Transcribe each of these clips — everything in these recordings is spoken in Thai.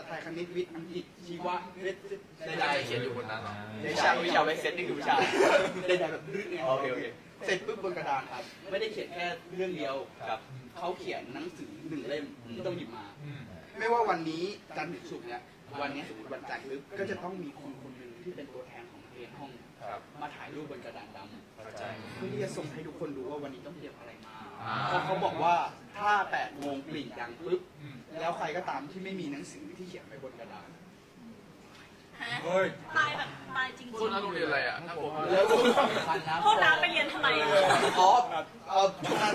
าไทยคณิตวิทย์อังกฤษชีวะเวทใดๆเขียนอยู่บนนั้นเหรอวิชาวิชาเวกเซตนี่คือวิชาใดๆแบบดื้อไงโอเคโอเคเสร็จปุ๊บบนกระดานครับ ไม่ได้เขียนแค่เรื่องเดียวครับเขาเขียนหนังสือหนึ่งเล่มที่ต้องหยิบมา ไม่ว่าวันนี้จันทร์ถึงศุกร์เนี่ยวันนี้สมมติวันจันทร์ปุ๊บก็จะต้องมีคนคนหนึ่งที่เป็นตัวแทนของนักเรียนห้องมาถ่ายรูปบนกระดานดำเพื่อที่จะส่งให้ทุกคนดูว่าวันนี้ต้องเตรียมอะไรมาเพราะเขาบอกว่าถ้า8โมงปลิ่งดังปุ๊บ แล้วใครก็ตามที่ไม่มีหนังสือที่เขียนไว้บนกระดานเฮ้ยตายแบบตายจริงคุณนั้นโรงเรียนอะไรอะถ้าผมแล้วก็สำคัญนะโทษนะไปเรียนทำไมอ๋อเออช่วงนั้น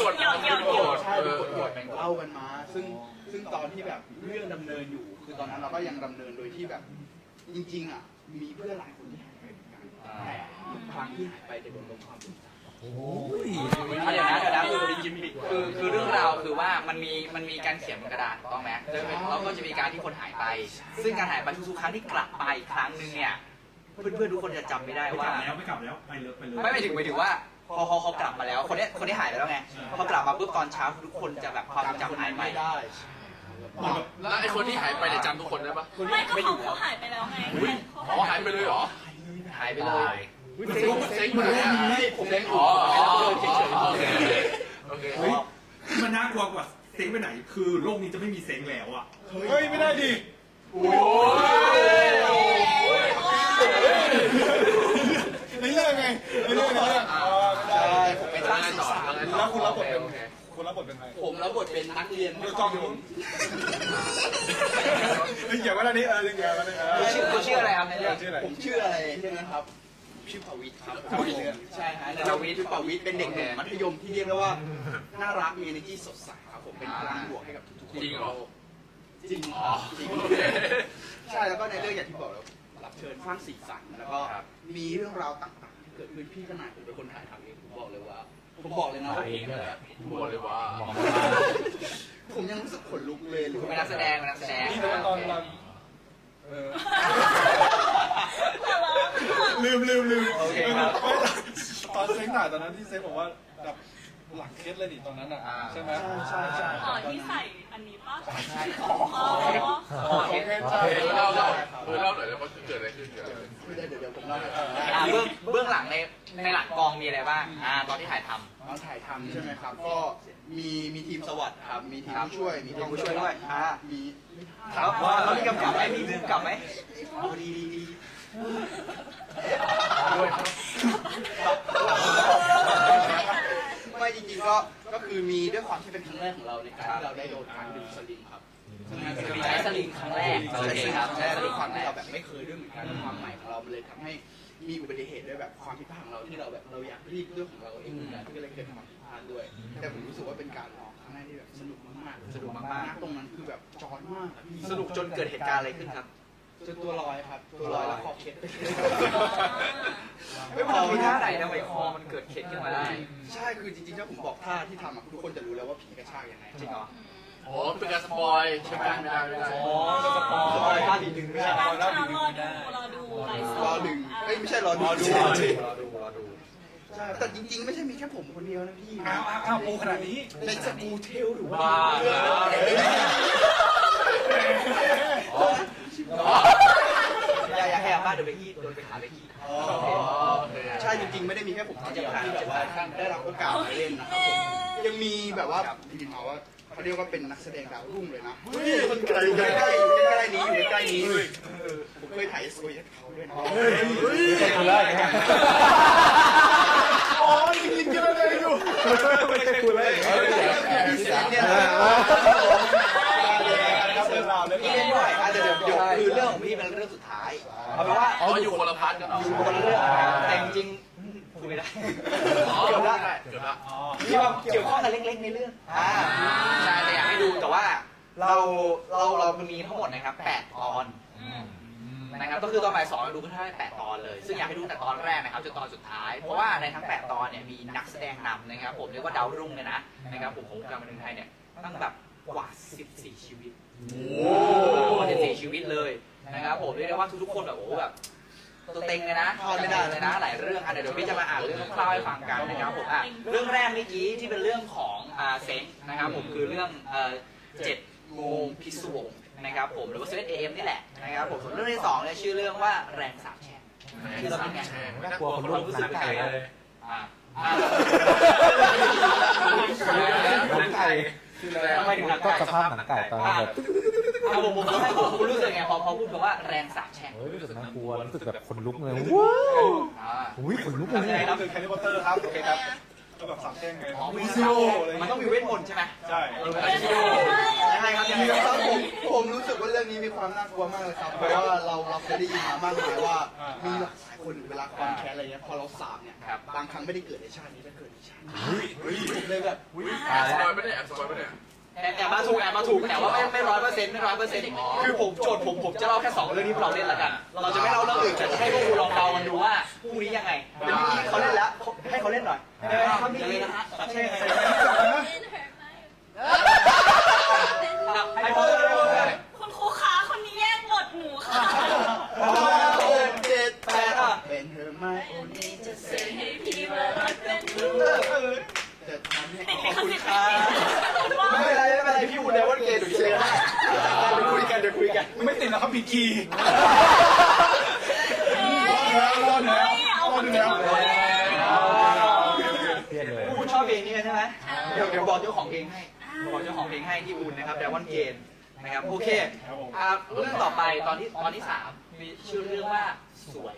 กดเกี่ยวเกี่ยวเกี่ยวใช่เป็นกฎกฎเล่ากันมา ซึ่งซึ่งตอนที่แบบเรื่องดำเนินอยู่ คือตอนนั้นเราก็ยังดำเนินโดยที่แบบ จริง ๆ อะ มีเพื่อนหลายคนที่หายไปเหมือนกันแต่ทุกครั้งที่หายไปจะโดนลงความผิด เอาเดี๋ยวนะเดี๋ยวนะคือคือคือเรื่องราวคือว่ามันมีมันมีการเขียนบนกระดานถูกต้องไหมแล้วก็จะมีการที่คนหายไป ซึ่งการหายไปทุกๆครั้งที่กลับไปอีกครั้งหนึ่งเนี่ยเพื่อนๆทุกคนจะจำไม่ได้ไม่กว่าลับแล้วไม่กลับแล้วไปเลยไปเลยไม่ไม่ถึงไม่ถึงว่าพอเขาเขากลับมาแล้ว คนเนี้ยคนที่หายไปแล้วไงพอกลับมาปุ๊บตอนเช้าทุกคนจะแบบความจำหายไปไม่ได้แล้วไอ้คนที่หายไปเนี่ยจำทุกคนได้ปะไม่ก็เขาเขาหายไปแล้วไงอุ้ยอ๋อหายไปเลยเหรอ หายไปเลย เซ็งเซ็งมาเลยอะไม่ผมเล่นอ๋ออ๋อโอเคโอเคโอเคเฮ้ยที่มันน่ากลัวกว่าเซ็งไปไหน คือโลกนี้จะไม่มีเซ็งแล้วอะเฮ้ยไม่ได้ดิโอ้ยในเรื่องไงในเรื่องในเรื่องใช่ผมเป็นแล้วนักไงศึต่กอษาแล้วไงต่อแล้วคุณรับบทเป็นโอเคคุณรับบทเป็นใครผมรับบทเป็นนักเรียนดูกล้องอยู่เฮ้ยอย่าว่าอันนี้เอออย่าว่าอันนี้เออชื่อเขาชื่ออะไรครับในเรื่องชื่ออะไรผมชื่ออะไรใช่ไหมครับ ชื่อปวิทย์ครับใช่ฮะปวิทย์ชื่อปวิทย์เป็นเด็กหนุ่มมัธยมที่เรียกได้ว่าน่ารักมี energy สดใสครับผมเป็นพลังบวกให้กับทุกๆคนจริงเหรอ จริงอ๋อจริงโอเคใช่แล้วก็ในเรื่องอย่างที่บอกแล้วรับเชิญสร้างสีสันแล้วก็ครับมีเรื่องราวต่างๆที่เกิดขึ้นพี่ขนาดผมเป็นคนถ่ายทำเองผมบอกเลยว่าผมบอกเลยนะว่าบอกเลยว่าผมยังรู้สึกขนลุกเลยหรือเป็นนักแสดงเป็นนักแสดง นี่แต่ว่าตอนตอน เออหัวเราะลืมลืมลืมโอเคครับตอนเซ็งถ่ายตอนนั้นที่เซ็งบอกว่าแบบหลังเคสเลยดิตอนนั้นอะใช่ไหมใช่ใช่อ๋อที่ใส่อันนี้ป่ะใช่อ๋อโอเคใช่เออเล่าเล่าเออเล่าหน่อยแล้วว่าเกิดอะไรขึ้นเกิดอะไรขึ้นไม่ได้เดี๋ยวเดี๋ยวผมเล่าให้ฟังอ่าเบื้องเบื้องหลังใน ในหลังกองมีอะไรบ้างอ่าตอนที่ถ่ายทำ ตอนถ่ายทำใช่ไหมครับ ก็มีมีทีมสวัสดิ์ครับ มีทีมครับผู้ช่วย มีทีมผู้ช่วยด้วยอ่า มีครับว่าเขามีกำกับไหมมีกำกับไหมเอาดีดีดีไม่จริงๆก็ก็คือมีด้วยความที่เป็นครั้งแรกของเราในการที่เราได้โดนการดึงสลิงครับใช้สลิงครั้งแรกโอเคครับใช่ใช้สด้ลิวยงคควารั้มงแรที่กเราแบบไม่เคยด้วยเหมือนกันและความใหม่ของเรามันเลยทำให้ มีอุบัติเหตุด้วยแบบความผิดพลาดของเราที่เราแบบเราอยากรีบเรื่องของเราเองเหมือนกันก็เลยเกิดความผิดพลาดด้วย แต่ผมรู้สึกว่าเป็นการออกครั้งแรกที่แบบสนุกมากๆสนุกมากๆตรงนั้นคือแบบจอยมากอะพี่สนุกจนเกิดเหตุการณ์อะไรขึ้นครับ จนตัวลอยครับ ตัวลอยแล้วคอเคล็ดไปเลยไม่พอมีท่าไหนทำไมคอมันเกิดเข็ดขึ้นมาได้ ใช่คือจริงๆถ้าผมบอกท่าที่ทำอะทุกคนจะรู้แล้วว่าผีกระชากยังไงจริงเหรอโอ้เป็นการสปอยใช่ไหมไม่ได้ไม่ได้อ๋อสปอยสปอยท่าดีดึงไม่ใช่รอดูรอดูรอดึงเอ้ยไม่ใช่รอดูรอดูรอดูรอดูแต่จริงๆ ไม่ใช่มีแค่ผมคนเดียวนะพี่อ้าวอ้าวปูขนาดนี้ในสกูเทลหรือว่าว้าวอย่าอย่าแอบบ้านเดี๋ยวไปขี้โดนไปขาไปขี้อ๋อใช่จริงๆ ไม่ได้มีแค่ผมคนเดียวที่แบบว่าได้รับโอกาสมาเล่นนะครับผมยังมีแบบว่ายินมาว่า เขาเรียกว่าเป็นนักแสดงดาวรุ่งเลยนะอยู่ใกล้ๆอยู่ใกล้นี้อยู่ใกล้นี้ผมเคยถ่ายสวยเขาด้วยนะคนแรกอ๋อจริงๆก็ได้อยู่ไม่ใช่คุณเลยเนี่ยนะครับเรื่องราวเรื่องพี่เล่นด้วยอะเดี๋ยวเดี๋ยวคือเรื่องของพี่เป็นเรื่องสุดท้ายเอาเป็นว่าอ๋ออยู่คนละพาร์ทกันอยู่คนละเรื่องแต่จริง ไม่ได้อ๋อเกี่ยวละเกือบละอ๋อมีความเกี่ยวข้องกันเล็กๆในเรื่องอ่าใช่แต่อยากให้ดูแต่ว่าเราเราเรามีทั้งหมดนะครับแปดตอนนะครับก็คือตอนบ่ายสองเราดูก็ได้แปดตอนเลย ซึ่งอยากให้ดูแต่ตอนแรกนะครับจนตอนสุดท้าย เพราะว่าในทั้งแปดตอนเนี่ยมีนักแสดงนำนะครับ ผมเรียกว่าดาวรุ่งเลยนะนะครับผมของวงการบันเทิงไทยเนี่ยตั้งแบบกว่า 14 ชีวิตโอ้กว่า14ชีวิตเลยนะครับผมเรียกได้ว่าทุกๆคนแบบโอ้โหแบบ ตัวเต็งเลยนะพลาดไม่ได้เลยนะหลายเรื่องอะเดี๋ยวพี่จะมาอ่านเรื่องคร่าวๆให้ฟังกันนะครับผมอะเรื่องแรกเมื่อกี้ที่เป็นเรื่องของอ่าเซ็งนะครับผมคือเรื่องเอ่อเจ็ดโมงพิศวงนะครับผมหรือว่าเซเว่นเอมนี่แหละนะครับผมส่วนเรื่องที่สองเนี่ยชื่อเรื่องว่าแรงสาบแช่งคือเราเป็นไงน่ากลัวคนลุกหนังไก่เลยอ่าอ่าหนังไก่ทำไมถึงหนังก็ไก่สภาพหนังไก่ตอนแบบ อ่าผมผมให้ผมคุณรู้สึกไงพอพอพูดคำว่าแรงสาบแช่งเฮ้ยรู้สึกน่ากลัวรู้สึกแบบขนลุกเลยว้าวอ่าอุ้ยขนลุกเลยไงครับคือแฮร์รี่พอตเตอร์ครับโอเคครับก็แบบสามแช่งไงอ๋อมีมีซิโออะไรมันเงี้ต้องมีเวทมนต์ใช่ไหมใช่ยังไงครับยังมีไงคครัรับบผมผมรู้สึกว่าเรื่องนี้มีความน่ากลัวมากเลยครับ เพราะว่าเราเราเคยได้ยินมามากมายว่า มีหลายคนเวลาความแค้นอะไรเงี้ยพอเราสาบเนี่ยบางครั้งไม่ได้เกิดในชาตินี้แต่เกิดในชาติหน้าผมเลยแบบ แอบสปอยไม่ได้แอบสปอยไม่ได้ แอบแอบมาถูกแอบมาถูกแต่ว่าไม่ไม่ร้อยเปอร์เซ็นต์ไม่ร้อยเปอร์เซ็นต์คือผมโจทย์ผมผมจะเล่าแค่สองเรื่องที่พวกเราเล่นละกัน เราจะไม่เล่าเรื่องอื่นแต่จะให้พวกคุณลองเดากันดูว่าพรุ่งนี้ยังไงเดี๋ยวเมื่อกี้เขาเล่นแล้วให้เขาเล่นหน่อยได้ไหมครับพี่นะฮะตัดเช่ไงให้เขาเล่นเลยคุณครูคะคนนี้แย่งบทหนูค่ะเจ็ดแปดอะเป็นเธอไหมจะเซ็นให้พี่ว่ารักเป็นห นูจะทำให้ติดขอบลิขคุณสิทธิ์ครับไม่เป็นไรไม่เป็นไรพี่อุ่นเดี๋ยววันเกย์หนูเชียร์ได้เดี๋ยวคุยกันเดี๋ยวคุยกันไม่ติดแล้วครับผิดคีย์รอดแล้วเอาคนจริงมาพูดเลยเครียดเลยคุณชอบเพลงนี้กันใช่ไหมเดี๋ยวเดี๋ยวบอกเจ้าของเพลงให้บอกเจ้าของเพลงให้ที่อุ่นนะครับแต่วันเกย์นะครับโอเคครับผมอ่าเรื่องต่อไปตอนที่ตอนที่สามมีชื่อเรื่องว่าสวย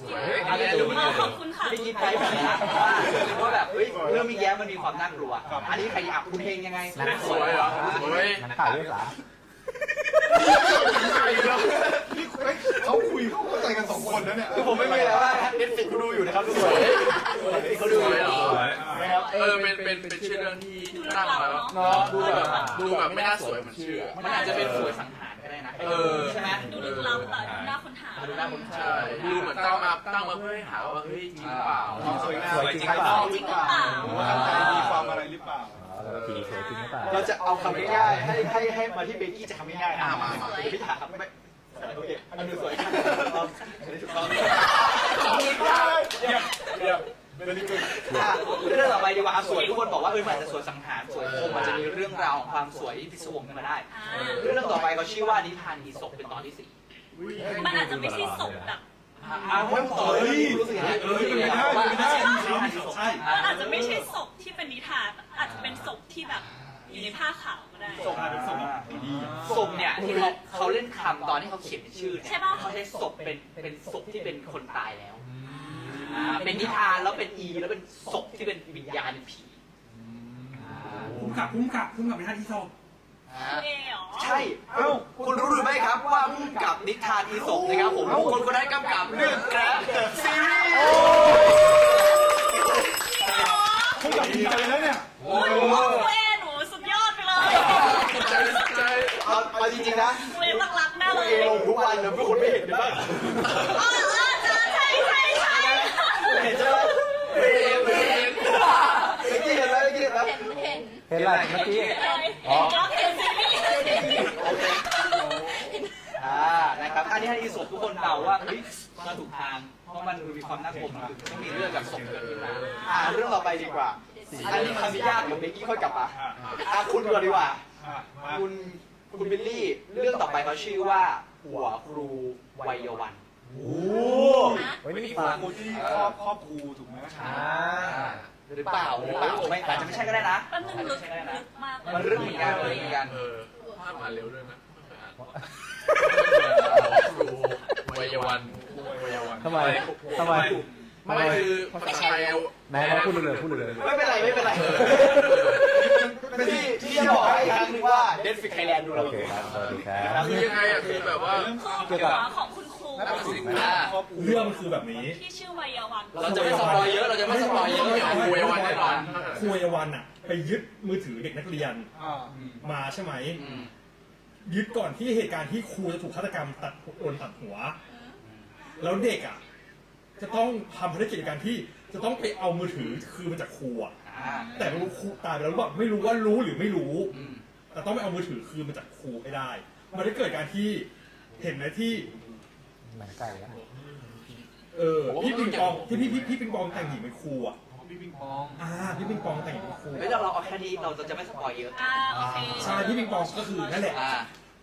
สวยอันนี้ดูอ๋อขอบคุณค่ะ ไม่คิดไปแบบนี้นะว่ารู้ว่าแบบเฮ้ยเรื่องมีแย้มมันมีความน่ากลัว อันนี้ใครอยากคุณเพลงยังไงสวยเหรอสวยหนังไก่ด้วยเหรอนี่เขาคุยเขาเข้าใจกันสองคนนะเนี่ยคือผมไม่มีแล้วว่าเน็ตฟิกเขาดูอยู่นะครับทุกคนเขาดูสวยเหรอนะครับเออเป็นเป็นเป็นชื่อเรื่องที่ดูตั้งหลัมาบแล้วเนาะดูแบบดูแบบไม่น่าสวยเหมือนชื่อมันอาจจะเป็นสวยสังหารก็ได้ นะเออใช่ไหมดูลึกลับอะดูน่าค้นหาดูน่าค้นหาใช่ดูเหมือนตั้งมาตั้งมาเพื่อให้หาว่าเฮ้ยจริงเปล่าความสวยงามสวยจริงหรือเปล่าจริงหรือเปล่าหรือว่าตั้งใจมีความอะไรหรือเปล่าอ๋อแล้วผีสวยจริงหรือเปล่าเราจะเอาคำง่ายๆให้ให้ให้มาที่เบกกี้จะคำง่ายๆนะมาเดี๋ยวพี่ถามไม่โอเคอันดูสวยถูกต้องเยี่ยมเยี่ยมเป็นนี่ คืออะเรื่องต่อไปดีกว่าสวยทุกคนบอกว่าเออมันอาจจะสวยสังหารสวยคมมันจะมีเรื่องราวของความสวยที่พิศวงขึ้นมาได้ เรื่องต่อไปเขาชื่อว่านิทานอีศกเป็นตอนที่สี่มันอาจจะไม่ใช่ศพแบบอ่าไม่ต่อเลยรู้สึกยังไงเออเป็นไปได้เป็นไปได้ใช่ มันอาจจะไม่ใช่ศพที่เป็นนิทานอาจจะเป็นศพที่แบบอยู่ในผ้าขาวก็ได้ ศพศพเนี่ยที่เขาเขาเล่นคำตอนที่เขาเขียนเป็นชื่อเนี่ยใช่ปะ เขาใช้ศพเป็นเป็นศพที่เป็นคนตายแล้วอ่าเป็นนิทานแล้วเป็นอีแล้วเป็นศพที่เป็นวิญญาณเป็นผีคุ้มกับคุ้มกับคุ้มกับเป็นท่าที่ชอบอ่า เอ๋เหรอใช่เอ้าคุณรู้หรือไม่ครับว่าผู้กำกับนิทานอีสปนะครับผมคนคนนั้นกำกับเรื่องแกร็บซีรีส์พูดกับดีใจแล้วเนี่ย โอ้ยหนูเอ๋หนูสุดยอดไปเลยใจใจเอาเอาจริงๆนะเอ๋ตั้งรักแน่เลยเอลงทุกวันเลยไม่คนไม่เห็นเลยบ้างอ๋ออ๋อใช่ใช่ใช่ใช่ เห็นใช่ไหมเห็นเห็นเมื่อกี้เห็นไหมเมื่อกี้เห็นไหม เห็นเห็นอะไรเมื่อกี้เห็นอะไรเห็นก็เห็นซีรีส์อ่านะครับอันนี้ให้อีสปทุกคนเดาว่าเฮ้ยมาถูกทาง เพราะมันมีความน่ากลัวมันคือต้องมีเรื่องกับศพเกิดขึ้นมาอ่าเรื่องต่อไปดีกว่า อันนี้คำนิยากเดี๋ยวเบกกี้ค่อยกลับมาอ่าคุณก่อนดีกว่าอะมาคุณคุณบิลลี่ เรื่องต่อไปเขาชื่อว่า หัวครูวัยวันโอ้ไว้นี่คฟังรูที่ครอบครอบครูถูกไหมอ่า หรือเปล่าหรือเปล่าไม่อาจจะไม่ใช่ก็ได้นะ แป๊บนึงอาจจะลึไม่กใช่ก็ได้นะลึกมากมันลึกเหมือนกันลึกเหมือนกัน เออภาพมาเร็วด้วยนะครูวัยวันวัยวันทำไมทำไมทำไมไม่คือภาษาไทยไหนไหนพูดเลยพูดเลยไม่เป็นไรไม่เป็นไรที่ที่จะบอกให้อีกครั้งหนึงว่าเดนฟิกไทยแลนด์ดูเราโออเคยู่ครับสวัสดีครับ คือยังไงอะคือแบบว่า คือหัวของคุณ ครูอ่าครอบครูเรื่องมันคือแบบนี้ ที่ชื่อวัยวัน เราจะไม่สปอยเยอะ เราจะไม่สปอยเยอะครูวัยวันแน่นอนครูเยาวันอะไปยึดมือถือเด็กนักเรียนอ่ามาใช่ไหม อืมยึดก่อนที่เหตุการณ์ที่ครูจะถูกฆาตกรรมตัดโดนตัดหัว แล้วเด็กอะ จะต้องทำภารกิจในการที่จะต้องไปเอามือถือคือมาจากครูอะอ่าแต่ไม่รู้ครูตายไปแล้วหรือเปล่าไม่รู้ว่ารู้หรือไม่รู้ อืมแต่ต้องไปเอามือถือคืนมาจากครูให้ได้ มันได้เกิดการที่เห็นไหมที่ หนังไก่แล้วเออพี่ปิงปองที่พี่พี่พี่ปิงปองแต่งหญิงเป็นครูอะพี่ปิงปองอ่าพี่ปิงปองแต่งหญิงเป็นครูเฮ้ยเราเราเอาแค่นี้เราจะไม่สปอยเยอะอ่าโอเคใช่พี่ปิงปองก็คือนั่นแหละอ่า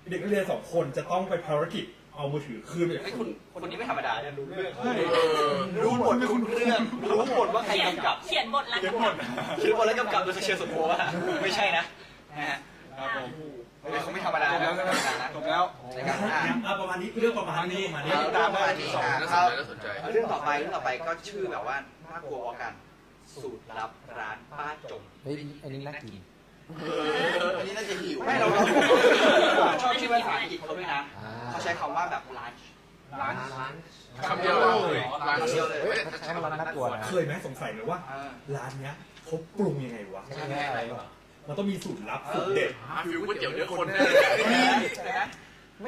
เด็กนักเรียนสองคนจะต้องไปภารกิจเอามือถือคืนไปไอ้ยคุณคนนี้ไม่ธรรมดาเนี่ยรู้เรื่องเออรู้หมดทุกเรื่องรู้หมดว่าใครเขียนกำกับ เขียนบทแล้วเก็บหมดคิดว่าแล้วกำกับโดยเชียร์สมโภว่าไม่ใช่นะนะฮะครับผม เฮ้ยเขาไม่ธรรมดาจบนะแล้วไม่ธรรมดานะจบแล้วนะครับอะอะประมาณนี้เรื่องประมาณนี้ประมาณนี้เอาตามมาอันนี้อะน่าสนเอาใจน่าสนใจ เรื่องต่อไปเรื่องต่อไปก็ชื่อแบบว่าน่ากลัวกว่ากัน สูตรลับร้านป้าจง เฮ้ยอันนี้น่ากิน อันนี้น่าจะหิวไม่เราเราชอบชื่อภาษาอังกฤษเขาด้วยนะอ่า เขาใช้คำว่าแบบร้านร้านคำเดียวเลยร้านเดียวเลยเฮ้ยใช้คำว่าน่ากลัวนะเคยไหมสงสัยไหมว่า เออร้านเนี้ยเขาปรุงยังไงวะ ใช่ไหมอะไรวะ มันต้องมีสูตรลับสูตรเด็ด หาฟิวก๋วยเตี๋ยวเนื้อคนแน่ใช่ไหม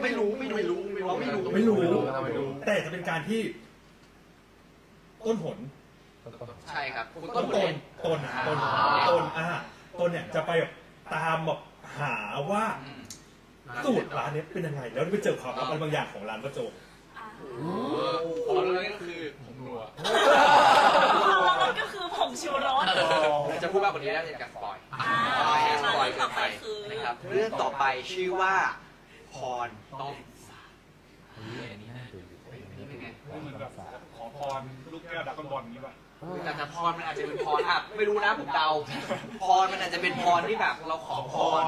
ไม่รู้ไม่รู้ไม่รู้เราไม่รู้ไม่รู้ ไม่รู้ แต่จะเป็นการที่ ต้นหนใช่ครับ คุณต้ต้นนตบุนญต้นต้นต้นอ่าต้นเนี่ยจะไปแบบตามแบบหาว่าสูตรร้านเนี้ยเป็นยังไง แล้วไปเจอความลับอะไรบางอย่างของร้านประโจงอ่าผลเลยก็คือผมรัว แล้วมันก็คือผงชูรส จะพูดมากกว่านี้แล้วจะกัสปอยอ่าสปอยเรื่องต่อไปคือนะครับเรื่องต่อไปชื่อว่าพรต้มสาอันนี้น่าดูนี่เป็นไงเหมือนแบบขอพรลูกแก้วดักบอลอย่างนี้ป่ะแต่แต่พรมันอาจจะเป็นพรอะไม่รู้นะผมเดาพรมันอาจจะเป็นพรที่แบบเราขอพร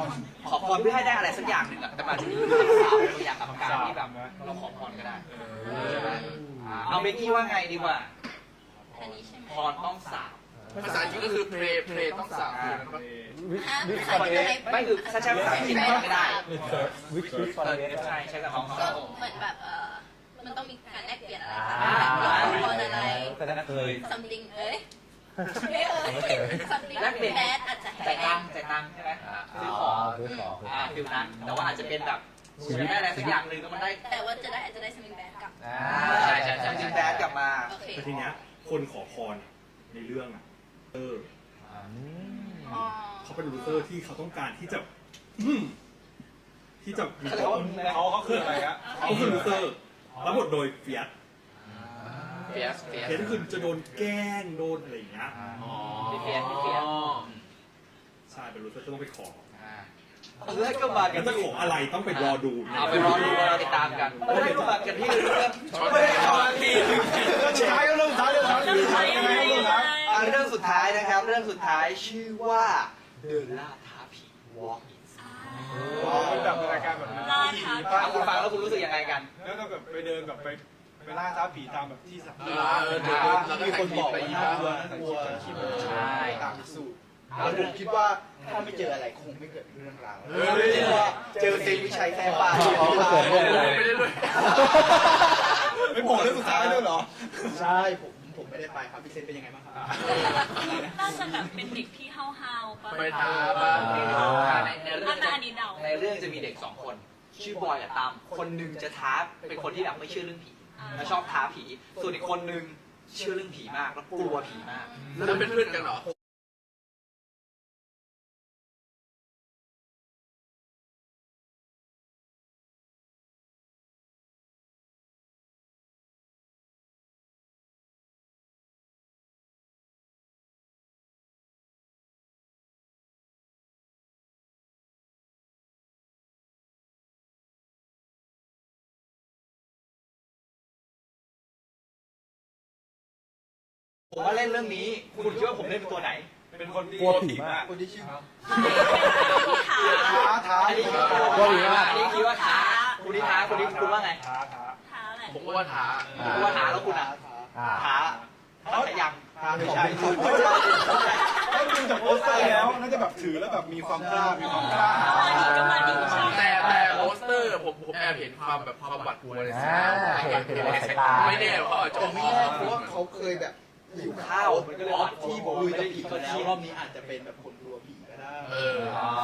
ขอพรเพื่อให้ได้อะไรสักอย่างหนึ่งอะแต่มันอาจจะมีคำสาปบางอย่างกับการที่แบบเราขอพรก็ได้ใช่ไหมอ่าเอาเบกกี้ว่าไงดีกว่าอันนี้ใช่ไหมพรต้องสาบ ภาษาอังกฤษก็คือเพลย์เพลย์ต้องสามวิชอะวิชภาฟอษาร์อังเดกฤษสอะไรไม่คือถ้าใช้ภาษาอังกฤษไม่ได้วิชวิชฟอร์เดสใช่ใช้กับน้องก็สาวเหมือนแบบเออมันต้องมีการแลกเปลี่ยนอะไรอ่าสักอย่างคนอะไรแต่นั่นเคย something เอ้ยไม่เอ้ย something แลกเปลี่ยน bad อาจจะจ่ายตังค์จ่ายตังค์ใช่ไหมซื้อของซื้อของอ่าฟิลนั้นแต่ว่าอาจจะเป็นแบบคุณได้อะไรสักอย่างหนึ่งแล้วมันได้ แต่ว่าจะได้อาจจะได้ something bad กลับอ่าใช่ใช่ใช่จริงแบดกลับมาโอเคแต่ทีเนี้ยคนขอพรในเรื่องอะ เอออืมอ๋อเขาเป็นลูเซอร์ที่เขาต้องการที่จะอืมที่จะมีเขาตัวเขาเขาคืออะไรฮะเขาคือลูเซอร์รับบทโดยเฟียสเฟียสเฟียสเฟียสก็คือจะโดนแกล้งโดนอะไรอย่างเงี้ยอ๋อพี่เฟียสพี่เฟียสใช่เป็นลูเซอร์ก็ต้องไปขอแล้วก็มากัแล้นวจะขออะไรต้องไปรอดูเอาไปรอดูเราติดตามกันแล้วก็มากันที่เรื่องช็อตไม่แรได้กชอบทีสุดท้ายก็เริ่มท้ายเริ่มท้าย เรื่องไทยยังไงยังไงอะเรื่องสุดท้ายนะครับ เรื่องสุดท้ายชื่อว่าเดินล่าท้าผี Walk in เป็นแบบรายการแบบนั้นล่าท้าฟังคุณฟังแล้วคุณรู้สึกยังไงกัน แล้วก็แบบไปเดินแบบไปไปล่าท้าผีตามแบบที่สัตว์เออเดี๋ยวเราก็มีถ่าคยนคลิบปอกไปว่าอีกน่ากลัวน่ากลัวใช่ ตามสูตร แล้วผมคิดว่าถ้าไม่เจออะไรคงไม่เกิดเรื่องราวเออไม่ใช่ว่าเจอเซนวิชัยแท้ป่าอ๋อก็เกิดเรื่องอะไร ไม่ได้ด้วยไม่บอกเรื่องสุดท้ายด้วยเหรอ ใช่ผม ผมไม่ได้ไปครับพี่เซนเป็นยังไงบ้างครับน่าจะแบบเป็นเด็กที่ห้าวๆปะไปท้าบ้างในในเรื่อัองนนั้นอันนี้เดาในเรื่องจะมีเด็กสองคน ชื่อบอยกับตาม คนหนึ่งจะท้าเป็นคนที่แบบไม่เชื่อเรื่องผีและชอบท้าผี ส่วนอีกคนหนึ่งเชื่อเรื่องผีมากแล้วกลัวผีมาก แล้วเป็นเพื่อนกันเหรอ ผมว่าเล่นเรื่องนี้ คุณคิดว่าผมเล่นเป็นตัวไหน เป็นคนที่กลัวผีมาก คนที่ชื่อท้าท้าท้าอันนี้คิดว่ากลัวผีมากอันนี้คิดว่าท้าคุณนี่ท้าคุณนี่คุณว่าไง ท้าท้าท้าแหละผมก็ว่าท้าคุณว่าท้าแล้วคุณอะอ่าท้าท้าแต่ยังท้าไม่ใช่ถ้าดูจากโปสเตอร์แล้วน่าจะแบบถือแล้วแบบมีความกล้า มีความกล้ามาดีก็มาดีใช่แต่แต่โปสเตอร์ผมผมแอบเห็นความแบบความหวาดกลัวในสายอ่าเห็นเห็นในสายตาไม่แน่เขาอาจจะผมไม่แน่เพราะว่าเขาเคยแบบ หิวข้าวมันก็เลยอหอวาฟดที่ที่บบออกกลุลุยยกักับบผีผีมามาแล้แล้ววรอบนี้อาจจะเป็นแบบคนกลัวผีก็ได้เออ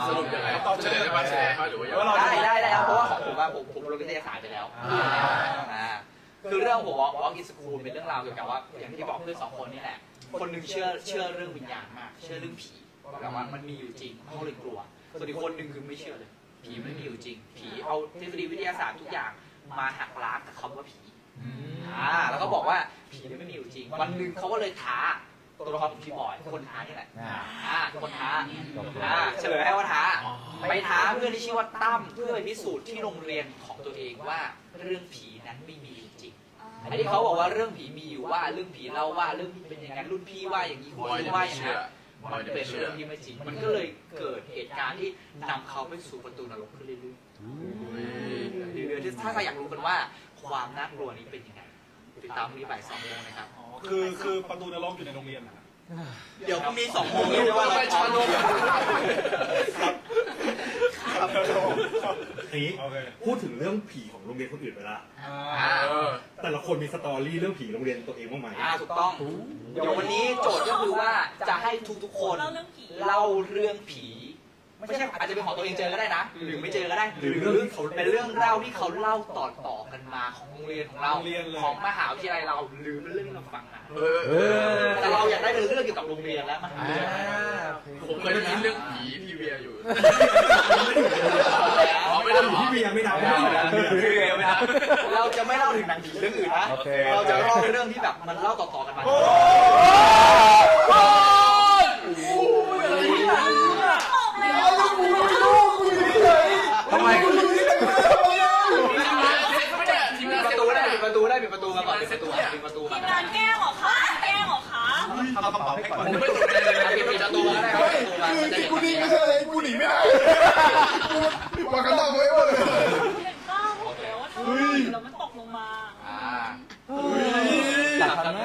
สรุปยังไงเฉลยได้ป่ะเฉลยป่ะหรือว่ายังได้ได้ได้ครับเพราะว่าของผมว่าผมผมลงวิทยาศาสตร์ไปแล้วอ่าคือเรื่องผมว่า Walk in School เป็นเรื่องราวเกี่ยวกับว่าอย่างที่บอกเพื่อนสองคนนี่แหละ คนหนึ่งเชื่อเชื่อเรื่องวิญญาณมาก เชื่อเรื่องผีแบบว่ามันมีอยู่จริงเขาเลยกลัว ส่วนอีกคนหนึ่งคือไม่เชื่อเลย ผีไม่มีอยู่จริง ผีเอาทฤษฎีวิทยาศาสตร์ทุกอย่างมาหักล้างกับคำว่าผี อ่าแล้วก็บอกว่าผีเนี่ยไม่มีอยู่จริง วันหนึ่งเขาก็เลยท้าตัวละครของพี่บอยคือคนท้านี่แหละอ่าอ่าคือคนท้าจบอ่าเฉลยให้ว่าท้าไปท้าเพื่อนที่ชื่อว่าตั้มเพื่อไปพิสูจน์ที่โรงเรียนของตัวเองว่าเรื่องผีนั้นไม่มีอยู่จริงอันนี้เขาบอกว่าเรื่องผีมีอยู่ว่าเรื่องผีเล่าว่าเรื่องผีเป็นอย่างนั้นรุ่นพี่ว่าอย่างนี้คุณบอยพี่จะว่าไม่อย่างเชื่นั้อนบอยจะเป็ไม่นเชื่เรื่อองที่ไม่จริง มันก็เลยเกิดเหตุการณ์ที่นำเขาไปสู่ประตูนรกขึ้นเรื่อยๆเรื่อยๆที่ถ้าใครอยากรู้กันว่า ความน่ากลัวนี้เป็นยังไงติดตามพรุ่งนี้บ่ายสองโมงนะครับ คือคือประตูนรกอยู่ในโรงเรียนนะเดี๋ยวพรุ่งนี้สองโมงเรียกได้ว่าเราไปชาโลมนี้โอเคพูดถึงเรื่องผีของโรงเรียนคนอื่นไปละอ่าเออแต่ละคนมีสตอรี่เรื่องผีโรงเรียนตัวเองบ้างไหมอ่าถูกต้อง เดี๋ยววันนี้โจทย์ก็คือว่าจะให้ทุกๆคนเล่าเรื่องผีเล่าเรื่องผี ไม่ใช่อาจจะเป็นของตัวเองเจอก็ได้นะ หรือไม่เจอก็ได้ หรือเรื่องที่เขาเป็นเรื่องเล่าที่เขาเล่าต่อต่อๆกันมาของโรงเรียนของเราโรงเรียนเลยของมหาวิทยาลัยเรา หรือเป็นเรื่องที่เราฟังมาเออเออแต่เราอยากได้เป็นเรื่องเกี่ยวกับโรงเรียนและมหาวิทยาลัยผมเคยได้ยินเรื่องผีพี่เวียอยู่อ๋อไม่ได้ผีหรอที่เบียร์ไม่ดังไม่ดังไม่ดังเราจะไม่เล่าถึงหนังผีเรื่องอื่นนะโอเคเราจะเล่าเรื่องที่แบบมันเล่าต่อๆกันมา ทำไม ทีมงาน ปิด เซ็ ป ต ระตูได้ ไม่ ปิดประตูได้ปิดประตูมาก่อน ปิดประตูมาปิดประตูทีมามงานแกล้งเหรอคะแกล้งเหรอคะทำกระเป๋าให้ก่อนผมไม่ตกใจเลยนะปิดประตูมาได้ครับปิดประตูมามันจะเห็นกูหนีไม่ใช่อะไรกูหนีไม่ได้วางกันนอกไว้หมดเลยเห็นป้าบอกแล้วว่าถ้าเราอยู่แล้วมันตกลงมาอ่าหลักทันไหม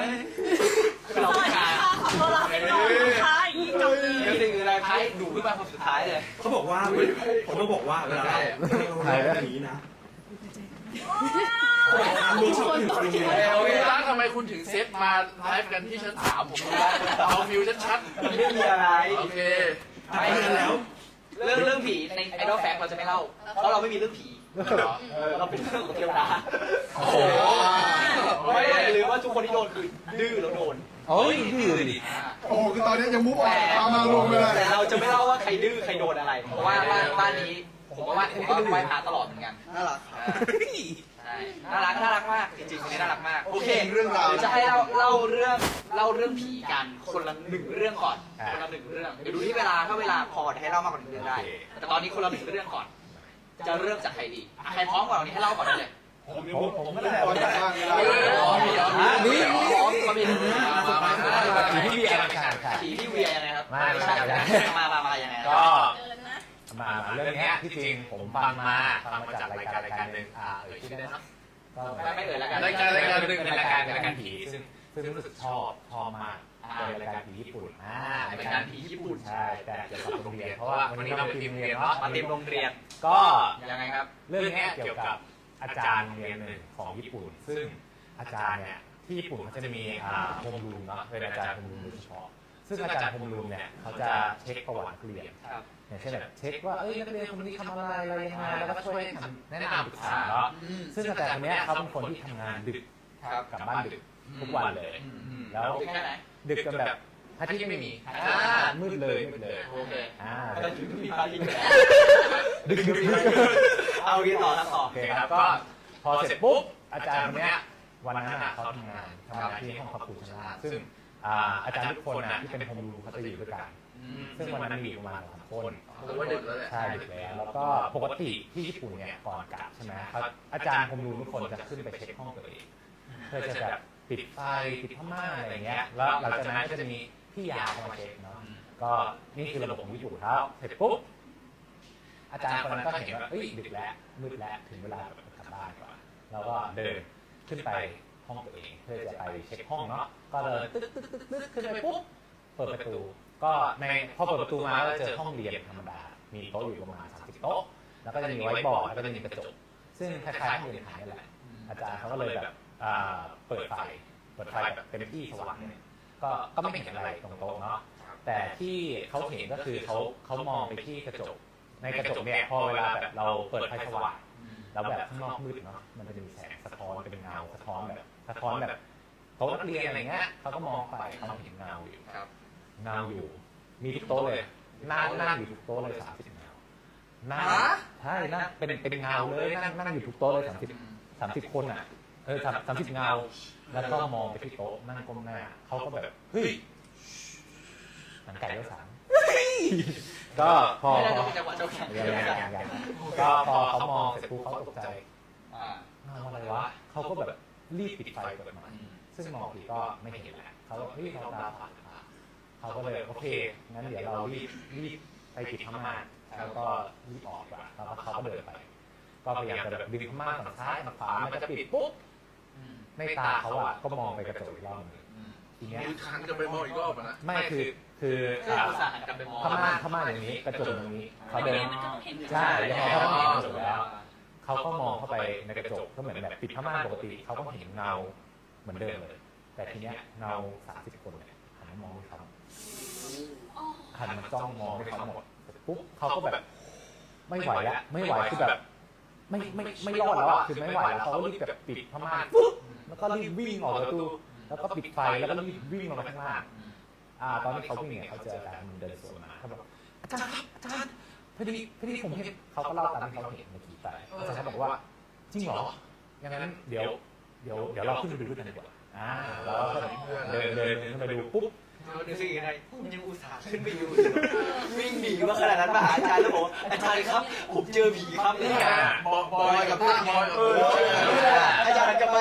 สวัสดีค่ะขอต้อนรับไปนอนนะคะอย่างนี้กับนี้เรื่องสิ่งอื่นอะไรไพ่ดูขึ้นมาคนสุดท้ายเลยเขาบอกว่าผมต้องบอกว่าเวลาเราเราเรื่องนี้นะ รวมช็อตอื่นโรงเรียนเอางี้ร้านทำไมคุณถึงเซตมาไลฟ์กันที่ชั้นสามผมรู้แล้วเอาฟิวชัดมันไม่มีอะไรๆ โอเคไปเรียนแล้ว เรื่องเรื่องผีในไอดอลแฟกเราจะไม่เล่า เพราะเราไม่มีเรื่องผีเหรอเออเราเป็นเรื่องของเทวดาโอ้โห ไม่ได้หรือว่าทุกคนที่โดนคือดื้อแล้วโดนโอ้ยดื้อดิ โอ้คือตอนนี้ยังมุกออกตามมารวมเลยแต่เราจะไม่เล่าว่าใครดื้อใครโดนอะไร เพราะว่าบ้านบ้านนี้ ผมก็ว่าผมก็ไหว้พระตลอดเหมือนกัน น่ารักใช่ น่ารักน่ารักมากจริงๆคนนี้น่ารักมากโอเคเรื่องราวเดี๋ยวจะให้เล่าเล่าเรื่องเล่าเรื่องผีกันคนละหนึ่งเรื่องก่อนคนละหนึ่งเรื่องเดี๋ยวดูที่เวลาถ้าเวลาพอจะให้เล่ามากกว่าหนึ่งเรื่องได้แต่ตอนนี้คนละหนึ่งเรื่องก่อน จะเริ่มจากใครดีอะใครพร้อมก่อนวันนี้ให้เล่าก่อนได้เลยผมเนี่ยผมผมผมไม่ได้ตอนจากบ้างเวลาเออมีเหรออะมีนี่เหรอพร้อมก็มีหนึ่งมามามามาผีที่เบียร์ใช่ใช่ผีที่เวียยังไงครับไม่ไม่ใช่มามามายังไงครับก็ เกินนะมาเรื่องเนี้ยที่จริงผมฟังมาฟังมาจากรายการรายการหนึ่งอ่าเอ่ยชื่อได้เนาะก็ไม่ไม่เอ่ยแล้วกันรายการรายการหนึ่งเป็นรายการเป็นรายการผีซึ่งซึ่งรู้สึกชอบชอบมากเป็นรายการผีญี่ปุ่นอ่าเป็นการผีญี่ปุ่นใช่แต่เกี่ยวกับโรงเรียนเพราะว่าวันนี้เราเป็นทีมเรียนเนาะมาเต็มโรงเรียนก็ยังไงครับ เรื่องเนี้ยเกี่ยวกับอาจารย์เรียนหนึ่งของญี่ปุ่น ซึ่งอาจารย์เนี่ยที่ญี่ปุ่นเขาจะมีอ่าโฮมรูมเนาะเป็นอาจารย์โฮมรูมโดยเฉพาะซึ่งอาจารย์โฮมรูมเนี่ยเขาจะเช็คประวัตินักเรียนครับอย่างเช่นแบบเช็คว่าเอ้ยนักเรียนคนนี้ทำอะไรอะไรยังไงแล้วก็ช่วยคำแนะนำปรึกษาเนาะซึ่งอาจารย์คนเนี้ยเขาเป็นคนที่ทำงานดึกครับกลับบ้านดึกทุกวันเลย แล้วดึกแค่ไหนดึกจนแบบพระอาทิตย์ไม่มีอ่ามืดเลยมืดเลยโอเคอ่าแล้วถึงมีพาลิงดึกดึกดึกเอาเรียนต่อแล้วต่อโอเคครับก็พอเสร็จปุ๊บอาจารย์คนเนี้ยวันนั้นน่ะเขาทำงานทำงานที่ห้องพักครูชั้นล่างซึ่งอ่าอาจารย์ทุกคนน่ะที่เป็นโฮมรูมเขาจะอยู่ด้วยกัน ซึ่งวันนั้นมีอยู่ประมาณ สามคนผมว่าดึกแล้วแหละใช่ดึกแล้วแล้วก็ปกติที่ญี่ปุ่นเนี่ยก่อนกลับใช่ไหมเขาอาจารย์โฮมรูมทุกคนจะขึ้นไปเช็คห้องตัวเองเพื่อจะแบบปิดไฟปิดผ้าม่านอะไรเงี้ยแล้วหลังจากนั้นก็จะมีพี่ยาเข้ามาเช็คเนาะก็นี่คือระบบของญี่ปุ่นเขาเสร็จปุ๊บอาจารย์คนนั้นก็เห็นว่าเอ้ยดึกแล้วมืดแล้วถึงเวลาแบบกลับบ้านก่อนแล้วก็เดินขึ้นไปห้องตัวเอง เพื่อจะไปเช็คห้องเนาะก็เลยตึ๊กตึ๊กตึ๊กตึ๊กขึ้นไปปุ๊บเปิดประตู ก็ในพอเปิดประตูมาก็เจอห้องเรียนธรรมดา มีโต๊ะอยู่ประมาณ30โต๊ะ แล้วก็จะมีไว้บอร์ดแล้วก็จะมีกระจก ซึ่งคล้ายๆห้องเรียนไทยนี่แหละ อาจารย์เขาก็เลยแบบเปิดไฟ เปิดไฟแบบเต็มที่สว่างเนี่ยก็ก็ไม่เห็นอะไรตรงโต๊ะเนาะ แต่ที่เขาเห็นก็คือเขาเขามองไปที่กระจก ในกระจกเนี่ยพอเวลาแบบเราเปิดไฟสว่างแล้วแบบข้างนอกมืดเนาะ มันจะมีแสงสะท้อนเป็นเงาสะท้อนแบบสะท้อนแบบโต๊ะนักเรียนอะไรเงี้ยเขาก็มองไปเขาเห็นเงาอยู่ครับ เงาอยู่ มีทุกโต๊ะเลยนั่งนั่งอยู่ทุกโต๊ะเลยสามสิบเงานั่งใช่นั่งเป็นเป็นเงาเลยนั่งนั่งอยู่ทุกโต๊ะเลยสามสิบสามสิบคนอะเออสามสามสิบเงา แล้วก็มองไปที่โต๊ะนั่งก้มหน้าเขาก็แบบเฮ้ยหนังไก่ด้วยสามก็พอไม่ได้พอต้องมีจังหวะเจ้าแข่งยังยังยังยังก็พอเขามองเสร็จปุ๊บเขาตกใจอ่าเงาอะไรวะเขาก็แบบรีบปิดไฟเปิดไมาซึ่งมองทีก็ไม่เห็นแหละเขาบอกเฮ้ยเราดาวผ่านมา เขาก็เลยโอเคงั้นเดี๋ยวเรารีบรีบไปปิดผ้าม่านแล้วก็รีบออกดีกว่าแล้วก็เขาก็เดินไป ก็พยายามจะแบบดึงผ้าม่านฝั่งซ้ายฝั่งขวามันจะปิดปุ๊บอืมในตาเขาอะก็มองไปกระจกอีกรอบหนึงอืมทีเนี้ยมีคันจะไปมองอีกรอบอะนะ ไม่คือคือคืออ่าอุตส่าห์หันกลับไปมองผ้าม่านผ้าม่านอย่างนี้กระจกอย่างนี้เขาไม่เดินงั้นมันก็ต้องเห็นใช่ยังไงเขาก็เห็นกระจกแล้วเขาก็มองเข้าไปในกระจกก็เหมือนแบบปิดผ้าม่านปกติเขาก็เห็นเงาเหมือนเดิมเลย แต่ทีเนี้ยเงาสามสิบคนเนี่ยหันมามองที่เขา หันมาจ้องมองที่เขาหมดเสร็จปุ๊บเขาก็แบบ ไม่ไหวแล้วไม่ไหวคือแบบ ไม่ไม่ไม่รอดแล้วอะคือไม่ไหวแล้วเขาก็รีบแบบปิดผ้าม่านปุ๊บแล้วก็รีบวิ่งออกประตูแล้วก็ปิดไฟแล้วก็รีบวิ่งลงมาข้างล่างอ่า ตอนที่เขาวิ่งเนี่ยเขาเจออาจารย์เดินสวนมาเขาบอกอาจารย์ครับอาจารย์พอดีพอดีผมเห็นเขาก็เล่าตามที่เขาเห็นในคลิปไปอาจารย์เขาบอกว่าจริงเหรออย่างนั้นเดี๋ยวเดี๋ยวเดี๋ยวเราขึ้นไปดูด้วยกันดีกว่าอ่าแล้วก็เดินเดินเดินขึ้นไปดูปุ๊บ ดูสิยังไงคุณยังอุตส่าห์ขึ้นไปอยู่ วิ่งหนีมาขนาดนั้นมาหาอาจารย์แล้วบอกว่าอาจารย์ครับ ผมเจอผีครับเนี่ยบอยบอยกับท่านบอยเอออาจารย์กลับไป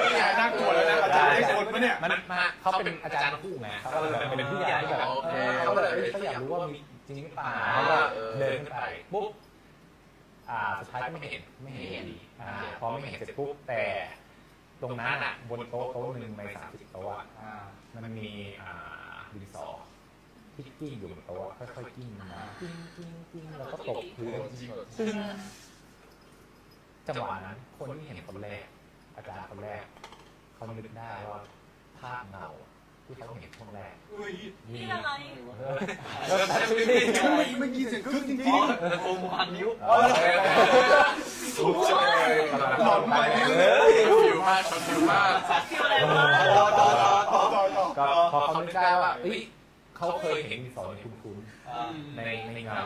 นี่น่ากลัวแล้วนะอาจารย์ได้คนปะเนี่ยมันมาเขาเป็นอาจารย์คู่ไงเขาก็เลยแบบเป็นผู้ใหญ่ที่แบบเออเขาก็เลยเอ้ยเขาอยากรู้ว่ามีจริงหรือเปล่าเขาก็เดินขึ้นไปปุ๊บอ่าสุดท้ายก็ไม่เห็นไม่เห็นอยู่ดีอ่าพอไม่เห็นเสร็จปุ๊บแต่ ตรงนั้นอะบนโต๊ะโต๊ะหนึ่งในสามสิบโต๊ะอะมันมีอ่าดินสอที่กิ้งอยู่บนโต๊ะค่อยๆกิ้งมากิ้งกิ้งกิ้งแล้วก็ตกพื้นซึ่งจังหวะนั้นคนที่เห็นคนแรกอาจารย์คนแรกเขานึกได้ว่าภาพเงา ที่เขาเห็นช่วงแรกนี่อะไรแล้วแต่ชื่อนี่ไม่ยินเสียงคึกจริงอ๋อโอมวางนิ้วหลอนไปเลยฟิวมากชนฟิวมากฟิวอะไรวะต่อต่อต่อต่อต่อต่อก็พอเขานึกได้ว่าเอ้ยเขาเคยเห็นดินสอในคุ้นๆในในเงา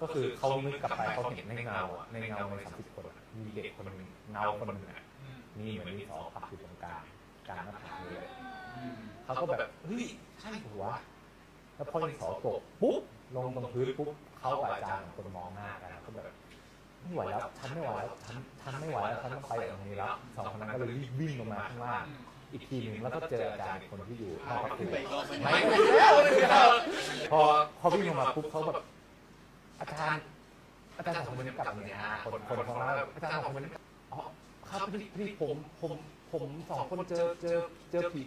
ก็คือเขานึกกลับไปเขาเห็นในเงาอะในเงาในสามสิบคนอะมีเด็กคนหนึ่งเงาคนหนึ่งอะมีเหมือนมีสอปักอยู่ตรงกลางกลางหน้าผากเลย เขาก็แบบเฮ้ยใช่หัวะแล้วพอมีสอตกปุ๊บลงตรงพื้นปุ๊บเขากับอาจารย์คนมองหน้ากันเขาแบบไม่ไหวแล้วฉันไม่ไหวแล้วฉันฉันไม่ไหวแล้วฉันต้องไปจากตรงนี้แล้วสองคนนั้นก็เลยรีบวิ่งลงมาข้างล่างอีกทีหนึ่งแล้วก็เจออาจารย์คนที่อยู่ห้องประตูไม่แล้วพอพอวิ่งลงมาปุ๊บเขาแบบอาจารย์ อาจารย์สองคนนี้กลับเนี่ยฮะคนคนของเราแบบอาจารย์สองคนนี้อ๋อครับพี่พี่ผมผมผมสองคนเจอเจอเจอผี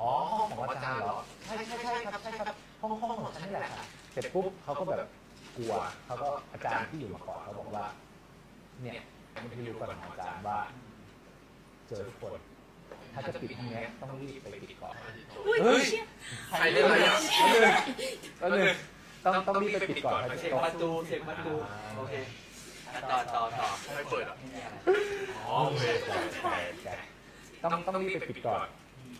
อ๋อห้องของอาจารย์เหรอ ใช่ใช่ใช่ครับใช่ครับห้องห้องของฉันนี่แหละค่ะเสร็จปุ๊บเขาก็แบบกลัวเขาก็อาจารย์ที่อยู่มาก่อนเขาบอกว่า เนี่ยมันที่รู้ก่อนของอาจารย์ว่า เจอทุกคน ถ้าจะปิดห้องเนี้ยต้องรีบไปปิดก่อน อุ้ยเฮ้ย เชี่ยใครเล่นอะไรอะแล้วหนึ่งต้องต้องรีบไปปิดก่อนเสียงประตูเสียงประตูโอเคต่อต่อต่อใครเปิดอะอ๋อโอเค ต้องต้องรีบไปปิดก่อน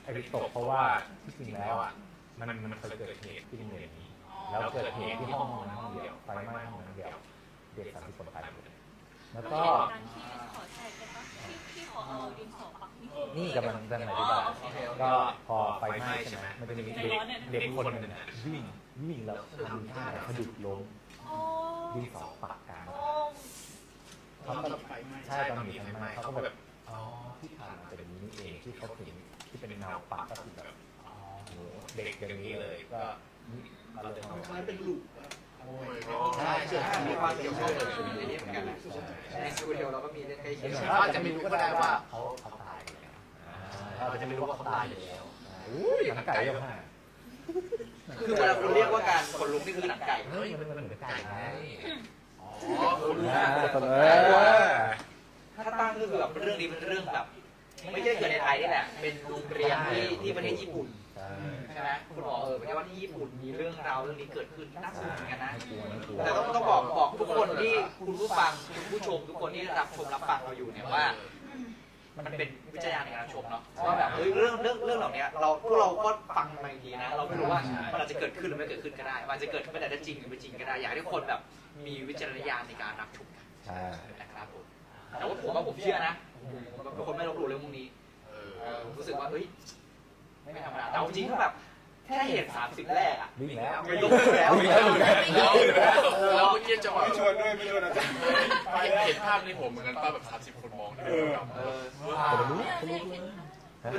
ไอ้ที่ตกเพราะว่าที่จริงแล้วอะมันมันเคยเกิดเหตุที่โรงเรียนนี้แล้วเกิดเหตุที่ห้องนั้นห้องเดียวไฟไหม้ห้องนั้นเดียวเด็กสามสิบคนตายหมดแล้วก็การที่ขอแทรกได้ปะที่ที่ขอเอาดินสอปักนี่นี่กำลังจะอธิบายก็พอไฟไหม้ใช่ไหมมันจะมีเด็กเด็กคนหนึ่งอะวิ่งวิ่งแล้วทำท่าแบบสะดุดล้มโอ้ดินสอปักกลางโอ้เขาก็ใช่ตอนหนีไฟไหม้เขาก็แบบ อ๋อที่ผ่านมาเป็นอย่างนี้นี่เองที่เขาเห็นที่เป็นเงาปักก็คือแบบอ๋อโหเด็กอย่างนี้เลยก็นี่ก็เลยเอาคล้ายเป็นลูกใช่ใช่มีความเกี่ยวข้องกับในนี้เหมือนกันนะในสตูดิโอเราก็มีเล่นใกล้เคียงเขาอาจจะไม่รู้ก็ได้ว่าเขาเขาตายไปแล้วอ่าเขาอาจจะไม่รู้ว่าเขาตายไปแล้วอุ้ยหนังไก่ยังห้าคือเวลาคุณเรียกว่าการคนลุกนี่คือหนังไก่เฮ้ยมันมันเหมือนไก่ไงอ๋อคุณรู้อ่าตัวเออ ถ้าตั้งก็คือแบบเรื่องนี้เป็นเรื่องแบบ ไม่ใช่เกิดในไทยนี่แหละ เป็นโรงเรียนที่ที่ประเทศญี่ปุ่นใช่ใช่ไหมคุณบอกเออไม่ใช่ว่าที่ญี่ปุ่นมีเรื่องราวเรื่องนี้เกิดขึ้นน่ากลัวเหมือนกันนะไม่กลัวไม่กลัวแต่ต้องต้องบอกบอกทุกคนที่คุณผู้ฟังคุณผู้ชม ทุกคนที่รับชมรับฟังเราอยู่เนี่ยว่ามันเป็นวิจารณญาณในการชมเนาะว่าแบบเฮ้ยเรื่องเรื่องเรื่องเหล่านี้เราพวกเราก็ฟังมาอีกทีนะ เราไม่รู้ว่ามันอาจจะเกิดขึ้นหรือไม่เกิดขึ้นก็ได้มันอาจจะเกิดขึ้นไม่ได้จริงหรือไม่จริงก็ได้อยากให้ทุกคนแบบมีวิจารณญาณในการรับชมกันใช่นะครับผม แต่ว่าผมว่าผมเชื่อนะผมเป็นคนไม่ลบหลู่เรื่องพวกนี้เออผมรู้สึกว่าเฮ้ยไม่ธรรมดาแต่เอาจริงๆถ้าแบบแค่เห็นสามสิบแรกอะวิ่งแล้ว ไม่ยกแล้ววิ่งแล้ววิ่งแล้วแล้วแล้วเมื่อกี้จังหวะไม่ชวนด้วยไม่ชวนอาจารย์ไปเห็นแล้วเห็นภาพในผมเหมือนกันป้าแบบสามสิบคนมองที่เออเออ แต่รู้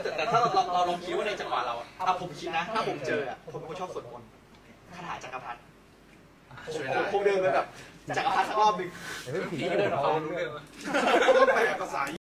แต่แต่ถ้าเราเราเราลองคิดว่าในจังหวะเราอะถ้าผมคิดนะ ถ้าผมเจออะผมก็ชอบสวดมนต์คาถาจักรพรรดิผมผมคงเดินไปแบบ จักรพรรดิสักรอบหนึ่งเฮ้ยผีผีก็เดิเดินนออกเขามารู้เรื่องต้องไปแบบภาษา